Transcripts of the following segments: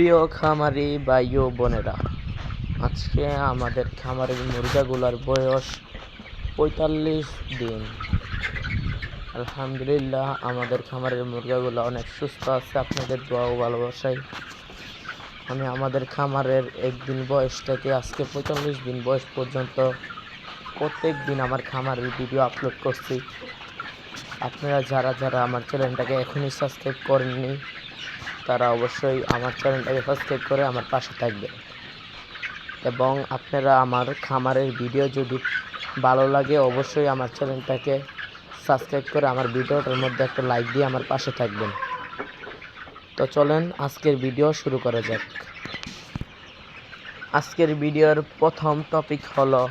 প্রিয় খামারি ভাই ও বোনেরা, আজকে আমাদের খামারের মুরগাগুলার বয়স পঁয়তাল্লিশ দিন। আলহামদুলিল্লাহ, আমাদের খামারের মুরগাগুলো অনেক সুস্থ আছে, আপনাদের দোয়া ও ভালোবাসায় আমি আমাদের খামারের একদিন বয়স থেকে আজকে পঁয়তাল্লিশ দিন বয়স পর্যন্ত প্রত্যেক দিন আমার খামারের ভিডিও আপলোড করছি। আপনারা যারা যারা আমার চ্যানেলটাকে এখনই সাবস্ক্রাইব করেননি তারা অবশ্যই আমার চ্যানেলটাকে সাবস্ক্রাইব করে আমার পাশে থাকবে। এবং আপনারা আমার খামারের ভিডিও যদি ভালো লাগে, অবশ্যই আমার চ্যানেলটাকে সাবস্ক্রাইব করে আমার ভিডিওটার মধ্যে একটা লাইক দিয়ে আমার পাশে থাকবেন। তো চলেন আজকের ভিডিও শুরু করা যাক। আজকের ভিডিওর প্রথম টপিক হলো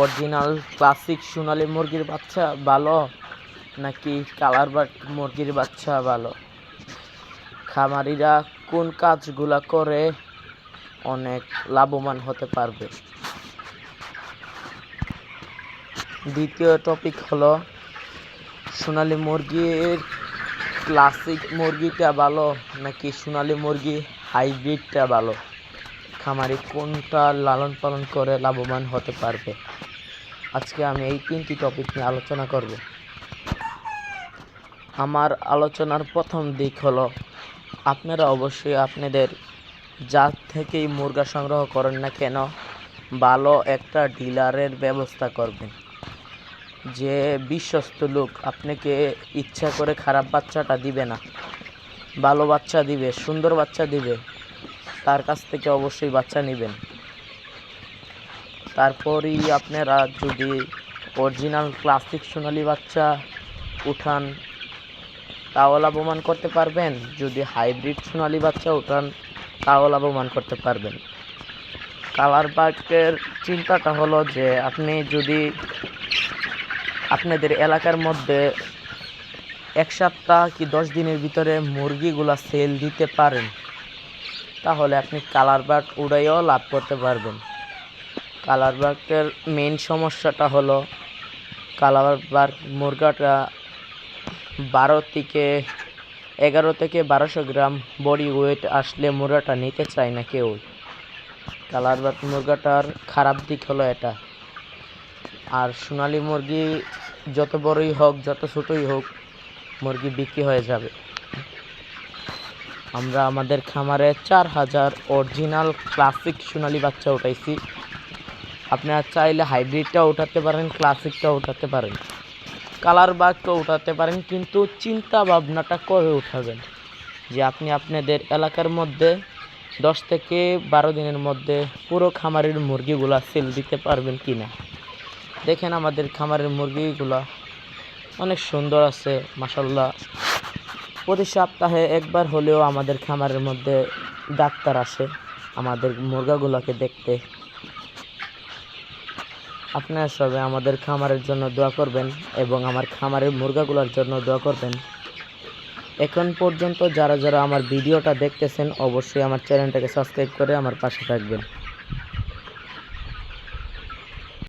অরিজিনাল ক্লাসিক সোনালী মুরগির বাচ্চা ভালো নাকি কালার বাট মুরগির বাচ্চা ভালো? খামারিরা কোন কাজগুলা করে অনেক লাভবান হতে পারবে। দ্বিতীয় টপিক হলো, সোনালী মুরগির ক্লাসিক মুরগিটা ভালো নাকি সোনালী মুরগি হাইব্রিডটা ভালো? খামারি কোনটা লালন পালন করে লাভবান হতে পারবে? আজকে আমি এই তিনটি টপিক নিয়ে আলোচনা করব। আমার আলোচনার প্রথম দিক হলো আপনারা অবশ্যই আপনাদের যার থেকেই মুরগা সংগ্রহ করেন না কেন? ভালো একটা ডিলারের ব্যবস্থা করবেন। যে বিশ্বস্ত লোক আপনাকে ইচ্ছা করে খারাপ বাচ্চাটা দিবে না, ভালো বাচ্চা দিবে, সুন্দর বাচ্চা দিবে, তার কাছ থেকে অবশ্যই বাচ্চা নেবেন। তারপরই আপনারা যদি অরিজিনাল ক্লাসিক সোনালি বাচ্চা উঠান তাও লাভবান করতে পারবেন? যদি হাইব্রিড সোনালি বাচ্চা উঠান তাও লাভবান করতে পারবেন। কালার বার্কের চিন্তাটা হলো যে, আপনি যদি আপনাদের এলাকার মধ্যে এক সপ্তাহ কি দশ দিনের ভিতরে মুরগিগুলা সেল দিতে পারেন, তাহলে আপনি কালার বার্ক উড়াইও লাভ করতে পারবেন। কালার বার্কের মেন সমস্যাটা হলো, কালার বার্ক মুরগাটা বারো থেকে এগারো থেকে বারোশো গ্রাম বডি ওয়েট আসলে মুরগাটা নিতে চায় না কেউ। কালার বাট মুরগাটার খারাপ দিক হলো এটা। আর সোনালি মুরগি যত বড়ই হোক, যত ছোটোই হোক, মুরগি বিক্রি হয়ে যাবে। আমরা আমাদের খামারে চার হাজার অরিজিনাল ক্লাসিক সোনালি বাচ্চা উঠাইছি। আপনারা চাইলে হাইব্রিডটা উঠাতে পারেন ক্লাসিকটা উঠাতে পারেন। কালার বাঘটা উঠাতে পারেন, কিন্তু চিন্তা ভাবনাটা করে উঠাবেন? যে আপনি আপনাদের এলাকার মধ্যে দশ থেকে বারো দিনের মধ্যে পুরো খামারের মুরগিগুলা সেল দিতে পারবেন কি না দেখেন আমাদের খামারের মুরগিগুলা অনেক সুন্দর আছে মাসাল্লাহ প্রতি সপ্তাহে একবার হলেও আমাদের খামারের মধ্যে ডাক্তার আসে, আমাদের মুরগাগুলোকে দেখতে। আপনারা সবাই আমাদের খামারের জন্য দোয়া করবেন এবং আমার খামারের মুরগাগুলোর জন্য দোয়া করবেন। এখন পর্যন্ত যারা যারা আমার ভিডিওটা দেখতেছেন, অবশ্যই আমার চ্যানেলটাকে সাবস্ক্রাইব করে আমার পাশে থাকবেন।